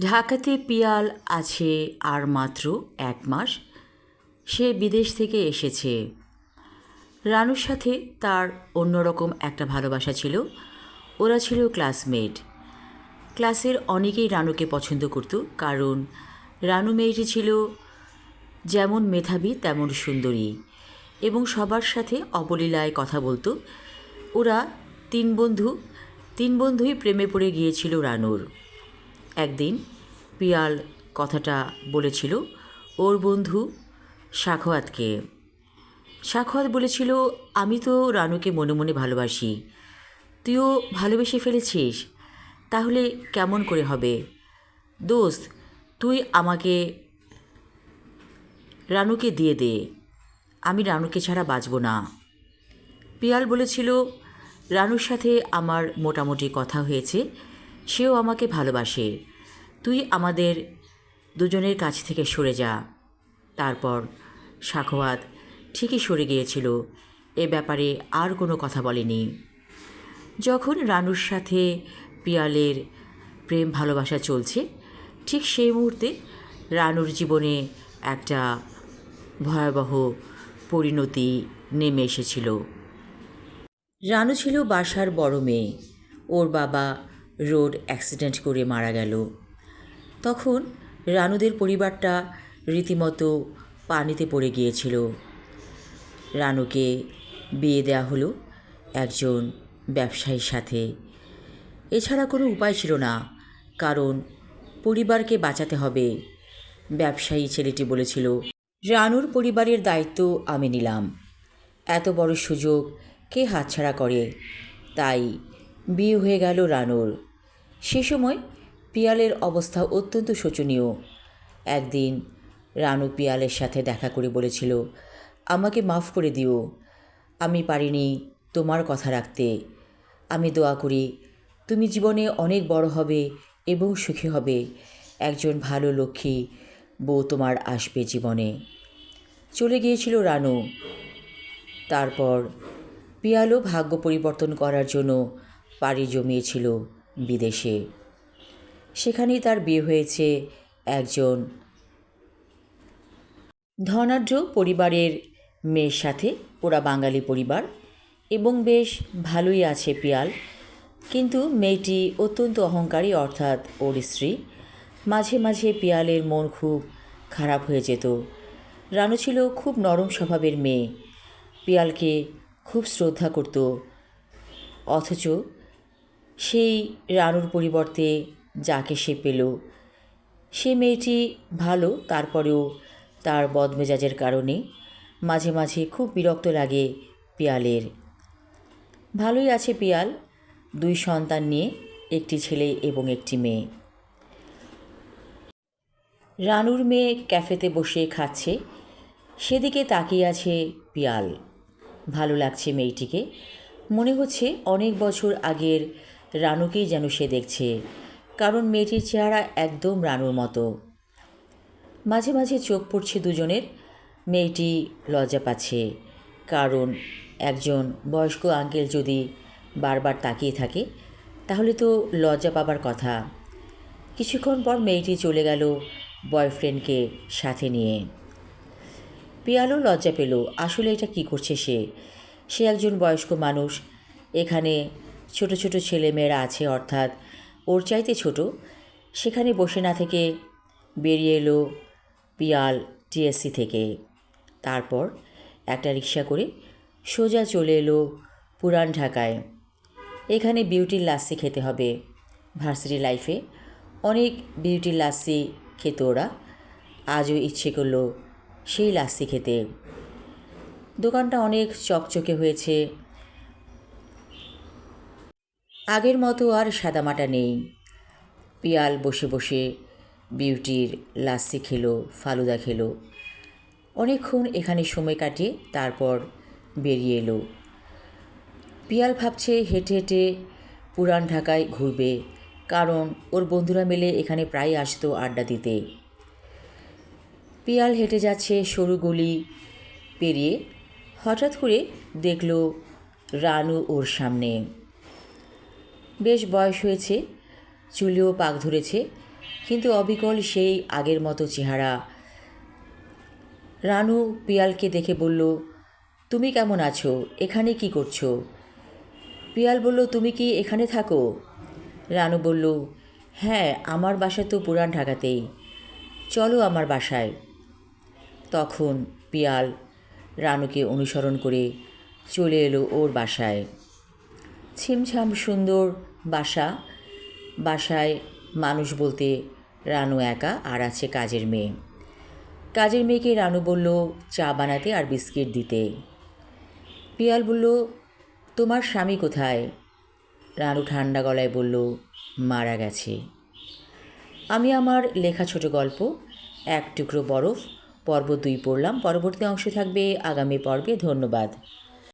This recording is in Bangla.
ঢাকাতে পিয়াল আছে আর মাত্র এক মাস। সে বিদেশ থেকে এসেছে। রানুর সাথে তার অন্যরকম একটা ভালোবাসা ছিল। ওরা ছিল ক্লাসমেট। ক্লাসের অনেকেই রানুকে পছন্দ করত, কারণ রানু মেয়েটি ছিল যেমন মেধাবী, তেমন সুন্দরী এবং সবার সাথে অবলীলায় কথা বলতো। ওরা তিন বন্ধু, তিন বন্ধুই প্রেমে পড়ে গিয়েছিল রানুর। একদিন পিয়াল কথাটা বলেছিল, ওর বন্ধু সাখোয়াতকে সাখোয়াত বলেছিল, আমি তো রানুকে মনে মনে ভালোবাসি। তুইও ভালোবেসে ফেলেছিস। তাহলে কেমন করে হবে? দোস্ত, তুই আমাকে রানুকে দিয়ে দে। আমি রানুকে ছাড়া বাঁচব না। পিয়াল বলেছিল, রানুর সাথে আমার মোটামুটি কথা হয়েছে। সেও আমাকে ভালোবাসে। তুই আমাদের দুজনের কাছ থেকে সরে যা। তারপর সাখোয়াত ঠিকই সরে গিয়েছিল। এ ব্যাপারে আর কোনো কথা বলেনি। যখন রানুর সাথে পিয়ালের প্রেম ভালোবাসা চলছে, ঠিক সেই মুহূর্তে রানুর জীবনে একটা ভয়াবহ পরিণতি নেমে এসেছিল। রানু ছিল বাসার বড় মেয়ে। ওর বাবা রোড অ্যাক্সিডেন্ট করে মারা গেল। তখন রানুদের পরিবারটা রীতিমতো পানিতে পড়ে গিয়েছিল। রানুকে বিয়ে দেওয়া হলো একজন ব্যবসায়ীর সাথে। এছাড়া কোনো উপায় ছিল না, কারণ পরিবারকে বাঁচাতে হবে, ব্যবসায়ী ছেলেটি বলেছিল। রানুর পরিবারের দায়িত্ব আমি নিলাম। এত বড় সুযোগ কে হাতছাড়া করে? তাই বিয়ে হয়ে গেল রানুর। সে সময় পিয়ালের অবস্থা অত্যন্ত শোচনীয়। একদিন রানু পিয়ালের সাথে দেখা করে বলেছিল, আমাকে মাফ করে দিও, আমি পারিনি তোমার কথা রাখতে। আমি দোয়া করি, তুমি জীবনে অনেক বড় হবে এবং সুখী হবে। একজন ভালো লক্ষ্মী বউ তোমার আসবে জীবনে। চলে গিয়েছিল রানু। তারপর পিয়ালো ভাগ্য পরিবর্তন করার জন্য পাড়ি জমিয়েছিল। বিদেশে। সেখানেই তার বিয়ে হয়েছে একজন ধনাঢ্য পরিবারের মেয়ের সাথে, ওরা বাঙালি পরিবার, এবং বেশ ভালোই আছে পিয়াল। কিন্তু মেয়েটি অত্যন্ত অহংকারী, অর্থাৎ ওর স্ত্রী। মাঝে মাঝে পিয়ালের মন খুব খারাপ হয়ে যেত। রানু ছিল খুব নরম স্বভাবের মেয়ে। পিয়ালকে খুব শ্রদ্ধা করত। অথচ সেই রানুর পরিবর্তে যাকে সে পেল। সে মেয়েটি ভালো, তারপরেও তার বদমেজাজের কারণে মাঝে মাঝে খুব বিরক্ত লাগে পিয়ালের। ভালোই আছে পিয়াল, দুই সন্তান নিয়ে, একটি ছেলে এবং একটি মেয়ে। রানুর মেয়ে ক্যাফেতে বসে খাচ্ছে, সেদিকে তাকিয়ে আছে পিয়াল। ভালো লাগছে মেয়েটিকে। মনে হচ্ছে অনেক বছর আগের রানুকেই যেন সে দেখছে। কারণ মেয়েটির চেহারা একদম রানুর মতো। মাঝে মাঝে চোখ পড়ছে দুজনের। মেয়েটি লজ্জা পাচ্ছে। কারণ একজন বয়স্ক আঙ্কেল যদি বারবার তাকিয়ে থাকে, তাহলে তো লজ্জা পাবার কথা। কিছুক্ষণ পর মেয়েটি চলে গেল বয়ফ্রেন্ডকে সাথে নিয়ে। পিয়ালো লজ্জা পেল, আসলে এটা কি করছে সে? সে একজন বয়স্ক মানুষ, এখানে ছোট ছোট ছেলেমেয়েরা আছে, অর্থাৎ ওর চাইতে ছোট। সেখানে বসে না থেকে বেরিয়ে এলো পিয়াল টিএসসি থেকে। তারপর একটা রিক্সা করে সোজা চলে এলো পুরান ঢাকায়। এখানে বিউটির লাস্সি খেতে হবে। ভার্সিটি লাইফে অনেক বিউটির লাস্সি খেত ওরা। আজও ইচ্ছে করল সেই লাস্সি খেতে। দোকানটা অনেক চকচকে হয়েছে। আগের মতো আর সাদামাটা নেই। পিয়াল বসে বসে বিউটির লাস্সি খেলো, ফালুদা খেলো। অনেকক্ষণ এখানে সময় কাটিয়ে তারপর বেরিয়ে এলো। পিয়াল ভাবছে হেঁটে হেঁটে পুরান ঢাকায় ঘুরবে, কারণ ওর বন্ধুরা মিলে এখানে প্রায় আসতো আড্ডা দিতে। পিয়াল হেঁটে যাচ্ছে সরু গলি পেরিয়ে, হঠাৎ করে দেখল রানু ওর সামনে। বেশ বয়স হয়েছে, চুলেও পাক ধরেছে, কিন্তু অবিকল সেই আগের মতো চেহারা। রানু পিয়ালকে দেখে বলল, তুমি কেমন আছো? এখানে কি করছ? পিয়াল বলল, তুমি কি এখানে থাকো? রানু বলল হ্যাঁ আমার বাসা তো পুরান ঢাকাতেই। চলো আমার বাসায়। তখন পিয়াল রানুকে অনুসরণ করে চলে এলো ওর বাসায়। ছিমছাম সুন্দর বাসা, বাসায় মানুষ বলতে রানু একা আর আছে কাজের মেয়ে। কাজের মেয়েকে রানু বলল, চা বানাতে আর বিস্কিট দিতে। পিয়াল বলল, তোমার স্বামী কোথায়? রানু ঠান্ডা গলায় বলল, মারা গেছে। আমি আমার লেখা ছোট গল্প, এক টুকরো বরফ, পর্ব দুই পড়লাম। পরবর্তী অংশ থাকবে আগামী পর্বে। ধন্যবাদ।